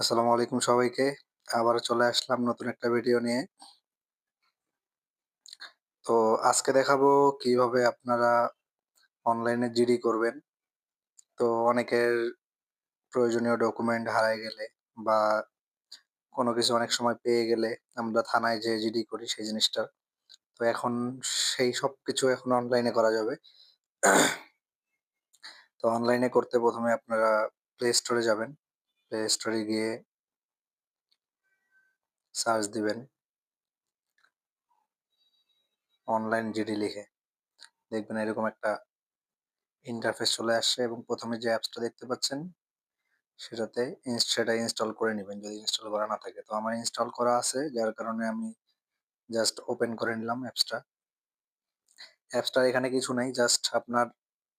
আসসালামু আলাইকুম সবাইকে। আবার চলে আসলাম নতুন একটা ভিডিও নিয়ে। তো আজকে দেখাবো কীভাবে আপনারা অনলাইনে জিডি করবেন। তো অনেকের প্রয়োজনীয় ডকুমেন্ট হারায় গেলে বা কোনো কিছু অনেক সময় পেয়ে গেলে আমরা থানায় যেয়ে জিডি করি সেই জিনিসটা। তো এখন সেই সব কিছু এখন অনলাইনে করা যাবে। তো অনলাইনে করতে প্রথমে আপনারা প্লে স্টোরে যাবেন। প্লে স্টোরে গিয়ে সার্চ দিবেন অনলাইন জিডি লিখে। দেখবেন এরকম একটা ইন্টারফেস চলে আসছে এবং ১ম এ যে অ্যাপসটা দেখতে পাচ্ছেন, সেটাতে সেটা ইনস্টল করে নিবেন যদি ইনস্টল করা না থাকে। তো আমার ইনস্টল করা আছে, যার কারণে আমি জাস্ট ওপেন করে নিলাম অ্যাপসটা। অ্যাপসটার এখানে কিছু নাই জাস্ট আপনার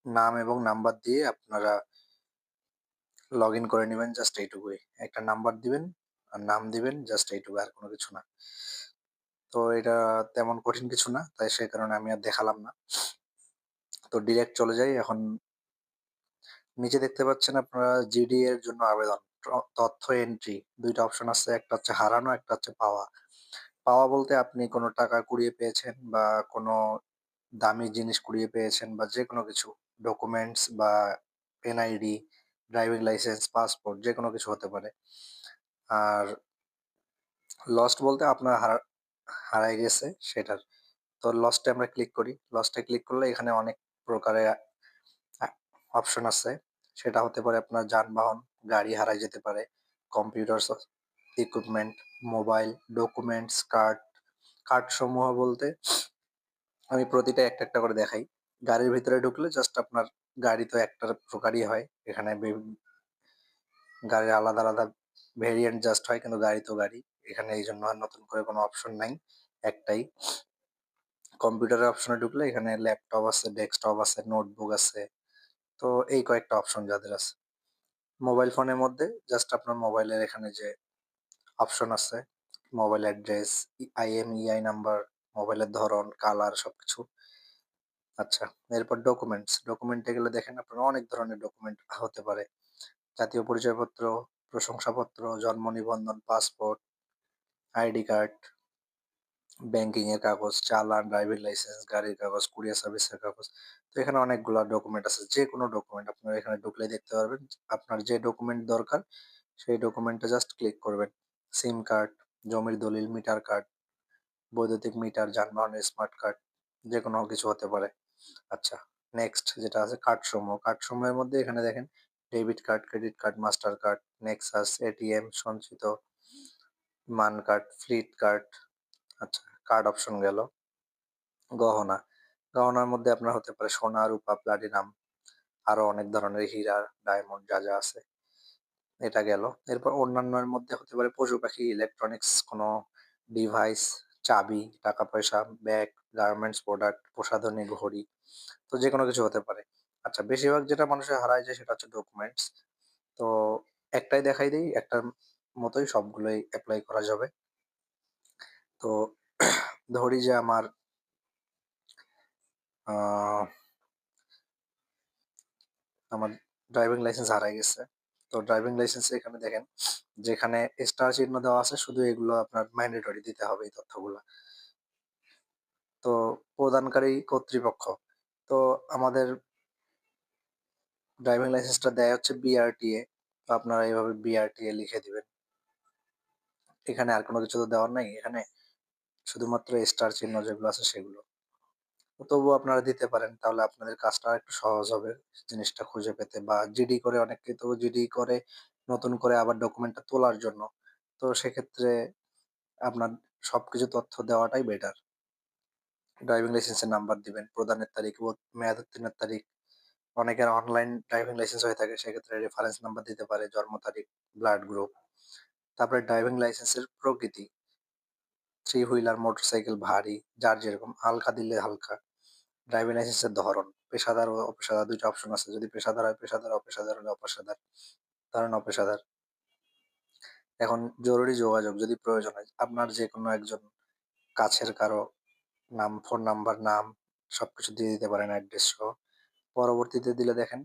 নাম এবং নাম্বার দিয়ে আপনারা লগ ইন করে নিবেন জাস্ট এইটুকুই। একটা নাম্বার দিবেন, আর নাম দিবেন জাস্ট এইটুকু, আর কোনো কিছু না। তো এটা তেমন কঠিন কিছু না, তাই সে কারণে আমি আর দেখালাম না। তো ডিরেক্ট চলে যাই, এখন নিচে দেখতে পাচ্ছেন আপনারা জিডি এর জন্য আবেদন তথ্য এন্ট্রি দুইটা অপশন আছে, একটা হচ্ছে হারানো, একটা হচ্ছে পাওয়া পাওয়া বলতে আপনি কোনো টাকা কুড়িয়ে পেয়েছেন বা কোনো দামি জিনিস কুড়িয়ে পেয়েছেন বা যে কোনো কিছু ডকুমেন্টস বা এনআইডি ড্রাইভিং লাইসেন্স পাসপোর্ট যে কোনো কিছু হতে পারে। আর লস্ট বলতে আপনার হারা হারায় গেছে সেটার। তো লস্টে আমরা ক্লিক করি। লস্টে ক্লিক করলে এখানে অনেক প্রকারের অপশন আছে। সেটা হতে পারে আপনার যানবাহন, গাড়ি হারাই যেতে পারে computer equipment mobile documents card card সমূহ বলতে আমি প্রতিটা একটা একটা করে দেখাই। গাড়ির ভিতরে ঢুকলে জাস্ট আপনার গাড়ি তো একটা প্রকারই হয়। এখানে গাড়ির আলাদা আলাদা ভেরিয়েন্ট জাস্ট হয়, কিন্তু গাড়ি তো গাড়ি। এখানে এই জন্য আর নতুন করে কোনো অপশন নাই, একটাই। কম্পিউটারের অপশনে ঢুকলে এখানে ল্যাপটপ আছে ডেস্কটপ আছে নোটবুক আছে। তো এই কয়েকটা অপশন যাদের আছে। মোবাইল ফোনের মধ্যে জাস্ট আপনার মোবাইলের এখানে যে অপশন আছে মোবাইল অ্যাড্রেস আইএমইআই নাম্বার মোবাইলের ধরন কালার সবকিছু। আচ্ছা এরপর ডকুমেন্টস ডকুমেন্টে গেলে দেখেন আপনার অনেক ধরনের ডকুমেন্ট হতে পারে। জাতীয় পরিচয়পত্র, প্রশংসাপত্র, জন্ম নিবন্ধন পাসপোর্ট আইডি কার্ড ব্যাংকিং এর কাগজ, চালান ড্রাইভিং লাইসেন্স গাড়ির কাগজ কুরিয়ার সার্ভিসের কাগজ। তো এখানে অনেকগুলো ডকুমেন্ট আছে যে কোনো ডকুমেন্ট আপনারা এখানে ঢুকলে দেখতে পারবেন। আপনার যে ডকুমেন্ট দরকার, সেই ডকুমেন্টে জাস্ট ক্লিক করবেন। সিম কার্ড জমির দলিল মিটার কার্ড বৈদ্যুতিক মিটার যানবাহনের স্মার্ট কার্ড যে কোনো কিছু হতে পারে। আচ্ছা নেক্সট যেটা আছে কার্ড সমূহ কার্ড সমূহের মধ্যে এখানে দেখেন debit card credit card master card nexus ATM সঞ্চিত মান কার্ড ফ্লিট কার্ড আচ্ছা কার্ড অপশন গেল। গহনা। গহনার মধ্যে আপনার হতে পারে সোনা, রূপা প্লাটিনাম আরও অনেক ধরনের হীরা ডায়মন্ড যা যা আছে, এটা গেল। এরপর অন্যান্যের মধ্যে হতে পারে পশু পাখি ইলেকট্রনিক্স কোনো ডিভাইস চাবি টাকা পয়সা ব্যাগ, গার্মেন্টস প্রোডাক্ট, প্রসাধনী, ঘড়ি, তো যে কোনো কিছু হতে পারে। আচ্ছা বেশিরভাগ যেটা মানুষের হারায় যায় সেটা হচ্ছে ডকুমেন্টস তো একটাই দেখাই দিই, একটার মতোই সবগুলোই অ্যাপ্লাই করা যাবে। তো ধরি যে আমার আমার ড্রাইভিং লাইসেন্স হারাই গেছে। তো ড্রাইভিং লাইসেন্সে এখানে দেখেন, যেখানে স্টার চিহ্ন দেওয়া আছে, শুধু এগুলো আপনার ম্যান্ডেটরি দিতে হবে এই তথ্যগুলো। তো প্রদানকারী কর্তৃপক্ষ, তো আমাদের ড্রাইভিং লাইসেন্সটা দেয় হচ্ছে বিআরটিএ তো আপনারা এইভাবে বিআরটিএ লিখে দিবেন। এখানে আর কোনো কিছু তো দেওয়ার নাই, এখানে শুধুমাত্র স্টার চিহ্ন যেগুলো আছে সেগুলো। তবুও আপনারা দিতে পারেন। তাহলে আপনাদের কাজটা একটু সহজ হবে জিনিসটা খুঁজে পেতে বা জিডি করে অনেকে তো জিডি করে নতুন করে আবার ডকুমেন্টটা তোলার জন্য। তো সেক্ষেত্রে আপনার সবকিছু তথ্য দেওয়াটাই বেটার ড্রাইভিং লাইসেন্সের নাম্বার দিবেন, প্রদানের তারিখ মেয়াদ উত্তীর্ণের তারিখ। অনেকের অনলাইন ড্রাইভিং লাইসেন্স হয়ে থাকে, সেক্ষেত্রে রেফারেন্স নাম্বার দিতে পারে, জন্ম তারিখ ব্লাড গ্রুপ তারপরে ড্রাইভিং লাইসেন্সের প্রকৃতি। থ্রি হুইলার মোটরসাইকেল ভারী, যার যেরকম, হালকা দিলে হালকা। ড্রাইভিং লাইসেন্সের ধরন। পেশাদার ও অপেশাদার দুইটা অপশন আছে। যদি পেশাদার হয়, পেশাদার, অপেশাদার হলে অপেশাদার। ধরেন অপেশাদার। এখন জরুরি যোগাযোগ যদি প্রয়োজন হয়, আপনার যে কোনো একজন কাছের কারও নাম ফোন নাম্বার নাম সবকিছু দিয়ে দিতে পারেন অ্যাড্রেস সহ। পরবর্তীতে দিলে দেখেন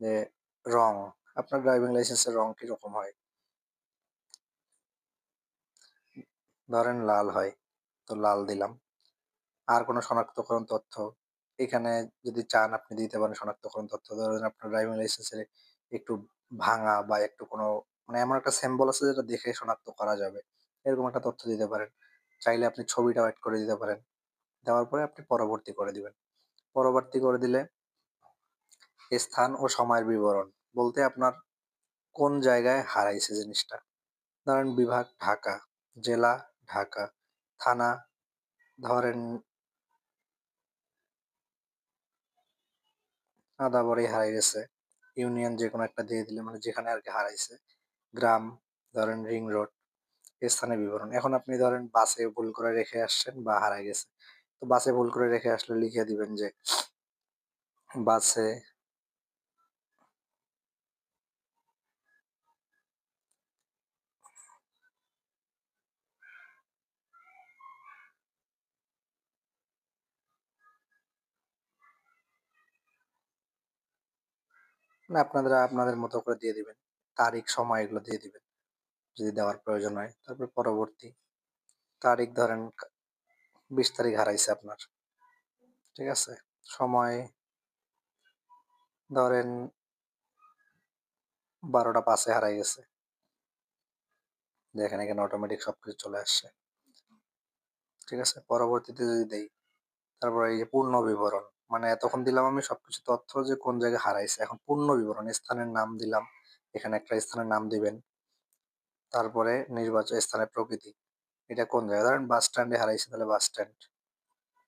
যে রং, আপনার ড্রাইভিং লাইসেন্সের রং কীরকম হয়? ধরেন লাল হয়, তো লাল দিলাম। আর কোনো শনাক্তকরণ তথ্য এখানে যদি চান আপনি দিতে পারেন শনাক্তকরণ তথ্য ধরেন আপনার ড্রাইভিং লাইসেন্সের একটু ভাঙা বা একটু কোনো মানে এমন একটা সিম্বল আছে যেটা দেখে শনাক্ত করা যাবে। এরকম একটা তথ্য দিতে পারেন। চাইলে আপনি ছবিটা অ্যাড করে দিতে পারেন। দেওয়ার পরে আপনি পরবর্তী করে দিবেন। পরবর্তী করে দিলে স্থান ও সময়ের বিবরণ বলতে আপনার কোন জায়গায় হারাইছে জিনিসটা। ধরেন বিভাগ ঢাকা, জেলা ঢাকা, থানা, ধরেন আদাবরেই হারাই গেছে। ইউনিয়ন যে কোনো একটা দিয়ে দিলে মানে যেখানে আর কি হারাইছে। গ্রাম, ধরেন রিং রোড স্থানে বিবরণ। এখন আপনি ধরেন বাসে ভুল করে রেখে আসছেন বা হারাই গেছে। তো বাসে ভুল করে রেখে আসলে লিখে দিবেন যে বাসে মানে আপনারা আপনাদের মতো করে দিয়ে দিবেন। তারিখ, সময় এগুলো দিয়ে দিবেন। যদি দেওয়ার প্রয়োজন হয়। তারপর পরবর্তী তারিখ ধরেন বিশ তারিখ হারাইছে আপনার। ঠিক আছে? সময় ধরেন বারোটা পাঁচে হারাই গেছে। দেখেন এখানে অটোমেটিক সবকিছু চলে আসছে। ঠিক আছে? পরবর্তীতে যদি দেই, তারপর এই যে পূর্ণ বিবরণ। মানে এতক্ষণ দিলাম আমি সবকিছু তথ্য যে কোন জায়গায় হারাইছে। এখন পূর্ণ বিবরণ, স্থানের নাম দিলাম, এখানে একটা স্থানের নাম দিবেন। তারপরে নির্বাচন, স্থানের প্রকৃতি, এটা কোন জায়গায়? ধরেন বাস স্ট্যান্ডে হারাইছে, তাহলে বাস স্ট্যান্ড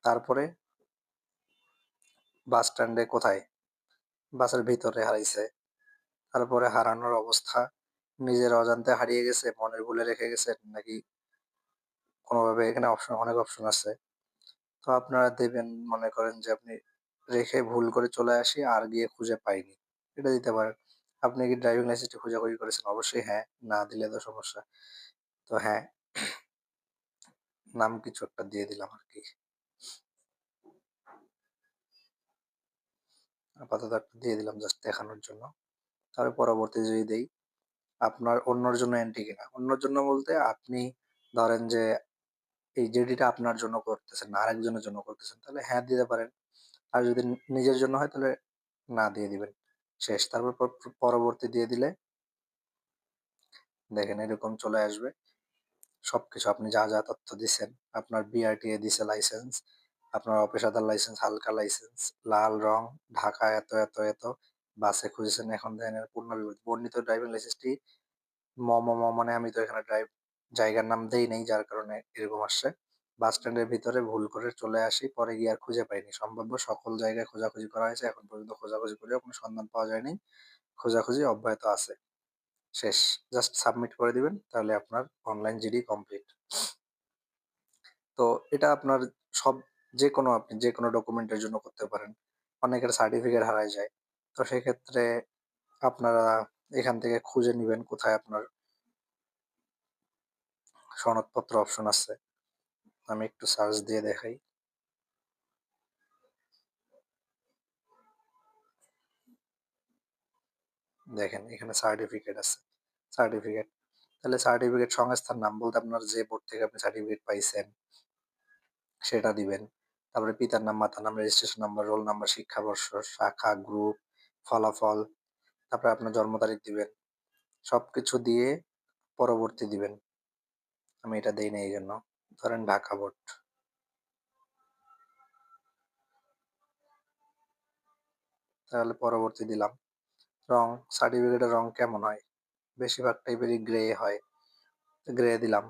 তারপরে বাস স্ট্যান্ডে কোথায়? বাসের ভিতরে হারাইছে। তারপরে হারানোর অবস্থা, নিজের অজান্তে হারিয়ে গেছে, মনের ভুলে রেখে গেছে, নাকি কোনোভাবে এখানে অপশন অনেক অপশন আছে। তো আপনারা দেবেন মনে করেন যে, আপনি রেখে ভুল করে চলে আসি, আর গিয়ে খুঁজে পাইনি। এটা দিতে পারেন। আপনি কি ড্রাইভিং লাইসেন্সটি খোঁজাখুঁজি করেছেন? অবশ্যই হ্যাঁ না দিলে তো সমস্যা। তো হ্যাঁ নাম কিছু একটা দিয়ে দিলাম আর কি। আপাতত একটা দিয়ে দিলাম জাস্ট দেখানোর জন্য। তারপরে পরবর্তী যদি দেই, আপনার অন্যর জন্য এন্ট্রি কিনা। অন্যর জন্য বলতে আপনি ধরেন যে এই জেডিটা আপনার জন্য করতেছেন না আরেকজনের জন্য করতেছেন, তাহলে হ্যাঁ দিতে পারেন। আর যদি নিজের জন্য হয় তাহলে না দিয়ে দিবেন। শেষ। তারপর পর- পরবর্তী দিয়ে দিলে দেখেন এরকম চলে আসবে। সবকিছু আপনি যা যা তথ্য দিচ্ছেন আপনার বিআরটিএ দিছে লাইসেন্স আপনার অপেশাদার লাইসেন্স হালকা লাইসেন্স লাল রং, ঢাকা এত এত এত, বাসে খুঁজেছেন, এখন দেখেন পূর্ণ বিবৃতি বর্ণিত ড্রাইভিং লাইসেন্সটি ম ম মানে আমি তো এখানে ড্রাইভ জায়গার নাম দেই নেই, যার কারণে এরকম আসছে। বাস স্ট্যান্ডের ভিতরে ভুল করে চলে আসি, পরে গিয়ে আর খুঁজে পাইনি। সম্ভাব্য সকল জায়গায় খোঁজাখুঁজি করা হয়েছে, এখন পর্যন্ত খোঁজাখুঁজি করেও কোনো সন্ধান পাওয়া যায়নি। খোঁজাখুঁজি অব্যাহত আছে। শেষ। জাস্ট সাবমিট করে দিবেন, তাহলে আপনার অনলাইন জিডি কমপ্লিট তো এটা আপনার সব যে কোনো আপনি যে কোনো ডকুমেন্টের জন্য করতে পারেন। অনেকের সার্টিফিকেট হারায় যায়। তো সেক্ষেত্রে আপনারা এখান থেকে খুঁজে নেবেন কোথায় আপনার সনদপত্র অপশন আছে। আমি একটু সার্চ দিয়ে দেখাই। দেখেন, এখানে সার্টিফিকেট আছে। সার্টিফিকেট তাহলে সার্টিফিকেট সংস্থার নাম বলতে আপনার যে বোর্ড থেকে আপনি সার্টিফিকেট পাইছেন, সেটা দিবেন। তারপরে পিতার নাম, মাতার নাম রেজিস্ট্রেশন নাম্বার রোল নাম্বার শিক্ষাবর্ষ, শাখা গ্রুপ ফলাফল, তারপরে আপনার জন্ম তারিখ দিবেন। সবকিছু দিয়ে পরবর্তী দিবেন। আমি এটা দেই না এই জন্য ধরেন ঢাকা বোর্ড। তাহলে পরবর্তী দিলাম। রং সার্টিফিকেটের রং কেমন হয়? বেশিরভাগ টাইপেরই গ্রে হয়। গ্রে দিলাম।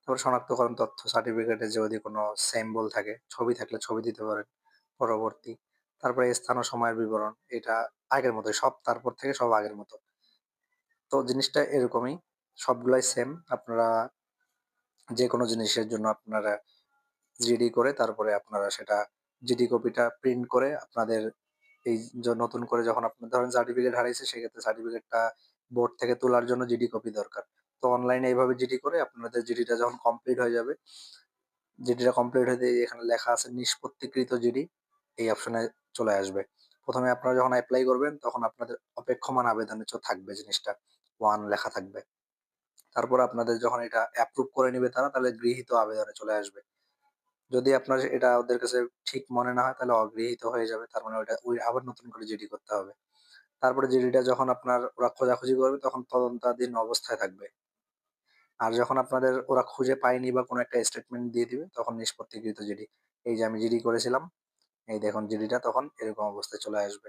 তারপর শনাক্তকরণ তথ্য সার্টিফিকেটে যদি কোনো সিম্বল থাকে, ছবি থাকলে ছবি দিতে পারেন পরবর্তী। তারপরে স্থান ও সময়ের বিবরণ, এটা আগের মতোই, সব তারপর থেকে সব আগের মতো। তো জিনিসটা এরকমই, সবগুলাই সেম আপনারা যে কোনো জিনিসের জন্য আপনারা জিডি করে তারপরে আপনারা সেটা জিডি কপিটা প্রিন্ট করে আপনাদের এই নতুন করে যখন আপনার ধরেন সার্টিফিকেট হারাইছে, সেক্ষেত্রে সার্টিফিকেটটা বোর্ড থেকে তোলার জন্য জিডি কপি দরকার। তো অনলাইনে এইভাবে জিডি করে আপনাদের জিডিটা যখন কমপ্লিট হয়ে যাবে জিডিটা কমপ্লিট হয়ে এখানে লেখা আছে নিষ্পত্তিকৃত জিডি এই অপশনে চলে আসবে। প্রথমে আপনারা যখন অ্যাপ্লাই করবেন, তখন আপনাদের অপেক্ষমান আবেদনের থাকবে জিনিসটা। ওয়ান লেখা থাকবে। তারপর আপনাদের যখন এটা অ্যাপ্রুভ করে নিবে তারা, তাহলে গৃহীত আবেদনে চলে আসবে। যদি আপনার এটা ওদের কাছে ঠিক মনে না হয়, তাহলে অগৃহীত হয়ে যাবে। তার মানে ওইটা, ওই আবার নতুন করে জিডি করতে হবে। তারপরে জিডিটা যখন আপনার ওরা খোঁজাখুঁজি করবে, তখন তদন্তাধীন অবস্থায় থাকবে। আর যখন আপনাদের ওরা খুঁজে পায়নি বা কোনো একটা স্টেটমেন্ট দিয়ে দিবে, তখন নিষ্পত্তিকৃত জিডি এই যে আমি জিডি করেছিলাম, এই দেখুন জিডিটা তখন এরকম অবস্থায় চলে আসবে।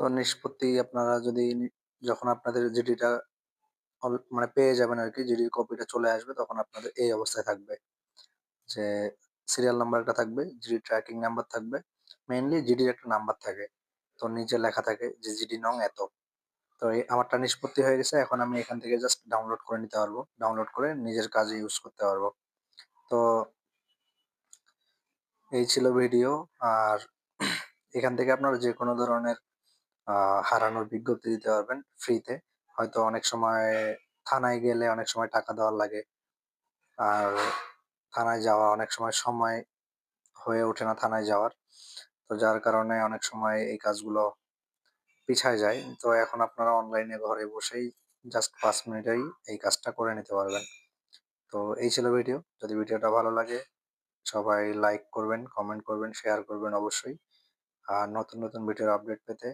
তো নিষ্পত্তি আপনারা যদি যখন আপনাদের জিডিটা মানে পেয়ে যাবেন আর কি জিডির কপিটা চলে আসবে, তখন আপনাদের এই অবস্থায় থাকবে। যে সিরিয়াল নাম্বারটা থাকবে, জিডি ট্র্যাকিং নাম্বার থাকবে মেইনলি জিডির একটা নাম্বার থাকে। তো নিচে লেখা থাকে যে জিডি নং এত। তো এই আমারটা নিষ্পত্তি হয়ে গেছে, এখন আমি এখান থেকে জাস্ট ডাউনলোড করে নিতে পারব। ডাউনলোড করে নিজের কাজে ইউজ করতে পারব। তো এই ছিল ভিডিও আর এখান থেকে আপনারা যে কোনো ধরনের হারানোর বিজ্ঞপ্তি দিতে পারবেন ফ্রিতে হয়তো অনেক সময় থানায় গেলে অনেক সময় টাকা দেওয়ার লাগে। আর থানায় যাওয়া অনেক সময় সময় হয়ে ওঠে না থানায় যাওয়ার। তো যার কারণে অনেক সময় এই কাজগুলো পিছায় যায়। তো এখন আপনারা অনলাইনে ঘরে বসেই জাস্ট পাঁচ মিনিটেই এই কাজটা করে নিতে পারবেন। তো এই ছিল ভিডিও যদি ভিডিওটা ভালো লাগে, সবাই লাইক করবেন কমেন্ট করবেন শেয়ার করবেন অবশ্যই। আর নতুন নতুন ভিডিওর আপডেট পেতে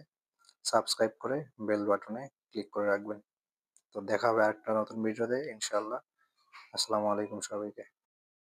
সাবস্ক্রাইব করে বেল বাটনে ক্লিক করে রাখবেন। তো দেখা হবে আরেকটা নতুন ভিডিওতে ইনশাল্লাহ আসসালামু আলাইকুম সবাইকে।